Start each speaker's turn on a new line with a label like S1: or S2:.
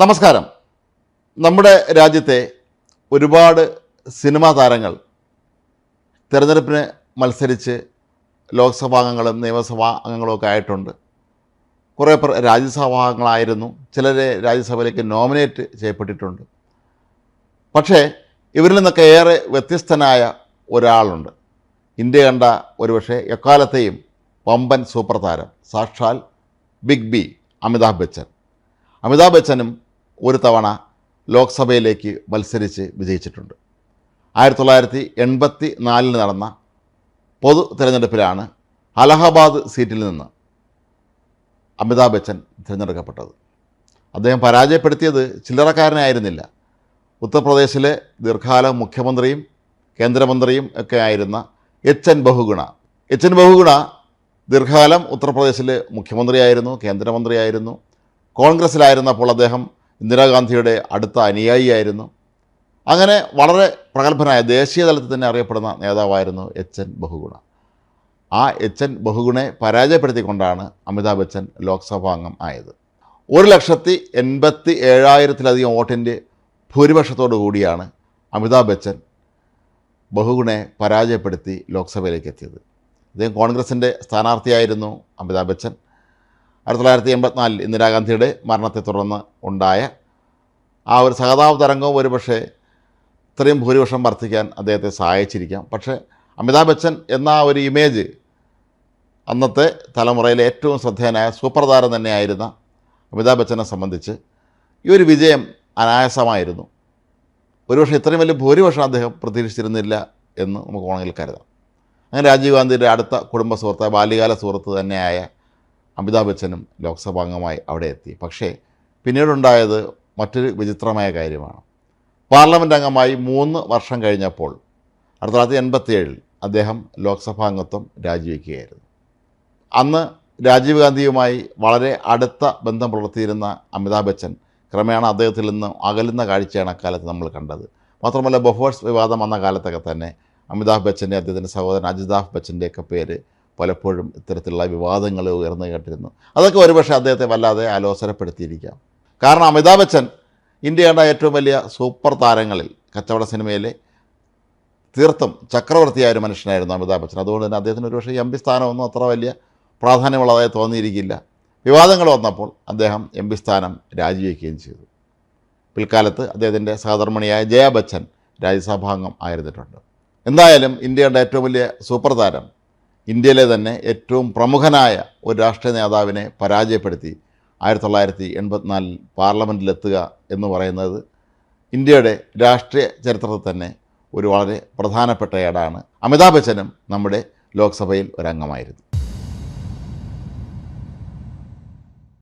S1: നമസ്കാരം. നമ്മുടെ രാജ്യത്തെ ഒരുപാട് സിനിമാ താരങ്ങൾ തിരഞ്ഞെടുപ്പിന് മത്സരിച്ച് ലോക്സഭാ അംഗങ്ങളും നിയമസഭാ അംഗങ്ങളും ഒക്കെ ആയിട്ടുണ്ട്. കുറേ പേർ രാജ്യസഭാ അംഗങ്ങളായിരുന്നു ചിലരെ രാജ്യസഭയിലേക്ക് നോമിനേറ്റ് ചെയ്യപ്പെട്ടിട്ടുണ്ട്. പക്ഷേ ഇവരിൽ നിന്നൊക്കെ ഏറെ വ്യത്യസ്തനായ ഒരാളുണ്ട്. ഇന്ത്യ കണ്ട ഒരുപക്ഷെ എക്കാലത്തെയും വമ്പൻ സൂപ്പർ താരം സാക്ഷാൽ ബിഗ് ബി അമിതാഭ് ബച്ചൻ. അമിതാഭ് ബച്ചനും ഒരു തവണ ലോക്സഭയിലേക്ക് മത്സരിച്ച് വിജയിച്ചിട്ടുണ്ട്. ആയിരത്തി തൊള്ളായിരത്തി എൺപത്തി നാലിൽ നടന്ന പൊതു തിരഞ്ഞെടുപ്പിലാണ് അലഹബാദ് സീറ്റിൽ നിന്ന് അമിതാഭ് ബച്ചൻ തിരഞ്ഞെടുക്കപ്പെട്ടത്. അദ്ദേഹം പരാജയപ്പെടുത്തിയത് ചില്ലറക്കാരനായിരുന്നില്ല. ഉത്തർപ്രദേശിലെ ദീർഘകാല മുഖ്യമന്ത്രിയും കേന്ദ്രമന്ത്രിയും ഒക്കെ ആയിരുന്ന H N Bahuguna. H N Bahuguna ദീർഘകാലം ഉത്തർപ്രദേശിലെ മുഖ്യമന്ത്രിയായിരുന്നു കേന്ദ്രമന്ത്രിയായിരുന്നു. കോൺഗ്രസ്സിലായിരുന്നപ്പോൾ അദ്ദേഹം ഇന്ദിരാഗാന്ധിയുടെ അടുത്ത അനുയായിയായിരുന്നു. അങ്ങനെ വളരെ പ്രഗത്ഭനായ ദേശീയ തലത്തിൽ തന്നെ അറിയപ്പെടുന്ന നേതാവായിരുന്നു എച്ച് എൻ ബഹുഗുണ. ആ എച്ച് എൻ ബഹുഗുണെ പരാജയപ്പെടുത്തിക്കൊണ്ടാണ് അമിതാഭ് ബച്ചൻ ലോക്സഭാ അംഗം ആയത്. ഒരു ലക്ഷത്തി എൺപത്തി ഏഴായിരത്തിലധികം വോട്ടിന്റെ ഭൂരിപക്ഷത്തോടു കൂടിയാണ് അമിതാഭ് ബച്ചൻ ബഹുഗുണെ പരാജയപ്പെടുത്തി ലോക്സഭയിലേക്ക് എത്തിയത്. അദ്ദേഹം കോൺഗ്രസിന്റെ സ്ഥാനാർത്ഥിയായിരുന്നു അമിതാഭ് ബച്ചൻ. ആയിരത്തി തൊള്ളായിരത്തി എൺപത്തിനാലിൽ ഇന്ദിരാഗാന്ധിയുടെ മരണത്തെ തുടർന്ന് ഉണ്ടായ ആ ഒരു സഹതാപ തരംഗവും ഒരുപക്ഷെ ഇത്രയും ഭൂരിപക്ഷം വർദ്ധിക്കാൻ അദ്ദേഹത്തെ സഹായിച്ചിരിക്കാം. പക്ഷേ അമിതാഭ് ബച്ചൻ എന്ന ഒരു ഇമേജ് അന്നത്തെ തലമുറയിലെ ഏറ്റവും ശ്രദ്ധേയനായ സൂപ്പർ താരം തന്നെയായിരുന്ന അമിതാഭ് ബച്ചനെ സംബന്ധിച്ച് ഈ ഒരു വിജയം അനായാസമായിരുന്നു. ഒരുപക്ഷെ ഇത്രയും വലിയ ഭൂരിപക്ഷം അദ്ദേഹം പ്രതീക്ഷിച്ചിരുന്നില്ല എന്ന് നമുക്ക് വേണമെങ്കിൽ കരുതാം. അങ്ങനെ രാജീവ് ഗാന്ധിയുടെ അടുത്ത കുടുംബ സുഹൃത്ത് ബാല്യകാല സുഹൃത്ത് തന്നെയായ അമിതാഭ് ബച്ചനും ലോക്സഭാംഗമായി അവിടെ എത്തി. പക്ഷേ പിന്നീടുണ്ടായത് മറ്റൊരു വിചിത്രമായ കാര്യമാണ്. പാർലമെന്റ് അംഗമായി മൂന്ന് വർഷം കഴിഞ്ഞപ്പോൾ ആയിരത്തി തൊള്ളായിരത്തി എൺപത്തിയേഴിൽ അദ്ദേഹം ലോക്സഭാ അംഗത്വം രാജിവെക്കുകയായിരുന്നു. അന്ന് രാജീവ് ഗാന്ധിയുമായി വളരെ അടുത്ത ബന്ധം പുലർത്തിയിരുന്ന അമിതാഭ് ബച്ചൻ ക്രമേണ അദ്ദേഹത്തിൽ നിന്ന് അകലുന്ന കാഴ്ചയാണ് അക്കാലത്ത് നമ്മൾ കണ്ടത്. മാത്രമല്ല ബൊഫേഴ്സ് വിവാദം വന്ന കാലത്തൊക്കെ തന്നെ അമിതാഭ് ബച്ചന്റെ അദ്ദേഹത്തിന്റെ സഹോദരൻ അജിതാഭ് ബച്ചന്റെയൊക്കെ പേര് പലപ്പോഴും ഇത്തരത്തിലുള്ള വിവാദങ്ങൾ ഉയർന്നു കേട്ടിരുന്നു. അതൊക്കെ ഒരുപക്ഷെ അദ്ദേഹത്തെ വല്ലാതെ ആലോചനപ്പെടുത്തിയിരിക്കാം കാരണം അമിതാഭ് ബച്ചൻ ഇന്ത്യയുടെ ഏറ്റവും വലിയ സൂപ്പർ താരങ്ങളിൽ കച്ചവട സിനിമയിലെ തീർത്തും ചക്രവർത്തിയായ ഒരു മനുഷ്യനായിരുന്നു അമിതാഭ് ബച്ചൻ. അതുകൊണ്ട് തന്നെ അദ്ദേഹത്തിന് ഒരുപക്ഷെ എം പി സ്ഥാനമൊന്നും അത്ര വലിയ പ്രാധാന്യമുള്ളതായി തോന്നിയിരിക്കില്ല. വിവാദങ്ങൾ വന്നപ്പോൾ അദ്ദേഹം എം പി സ്ഥാനം രാജിവെക്കുകയും ചെയ്തു. പിൽക്കാലത്ത് അദ്ദേഹത്തിന്റെ സഹധർമ്മിണിയായ ജയ ബച്ചൻ രാജ്യസഭാംഗം ആയിരുന്നിട്ടുണ്ട്. എന്തായാലും ഇന്ത്യയുടെ ഏറ്റവും വലിയ സൂപ്പർ താരം ഇന്ത്യയിലെ തന്നെ ഏറ്റവും പ്രമുഖനായ ഒരു രാഷ്ട്രീയ നേതാവിനെ പരാജയപ്പെടുത്തി ആയിരത്തി തൊള്ളായിരത്തി എൺപത്തിനാലിൽ പാർലമെന്റിലെത്തുക എന്ന് പറയുന്നത് ഇന്ത്യയുടെ രാഷ്ട്രീയ ചരിത്രത്തിൽ തന്നെ ഒരു വളരെ പ്രധാനപ്പെട്ട ഏടാണ് അമിതാഭ് ബച്ചനും നമ്മുടെ ലോക്സഭയിൽ ഒരംഗമായിരുന്നു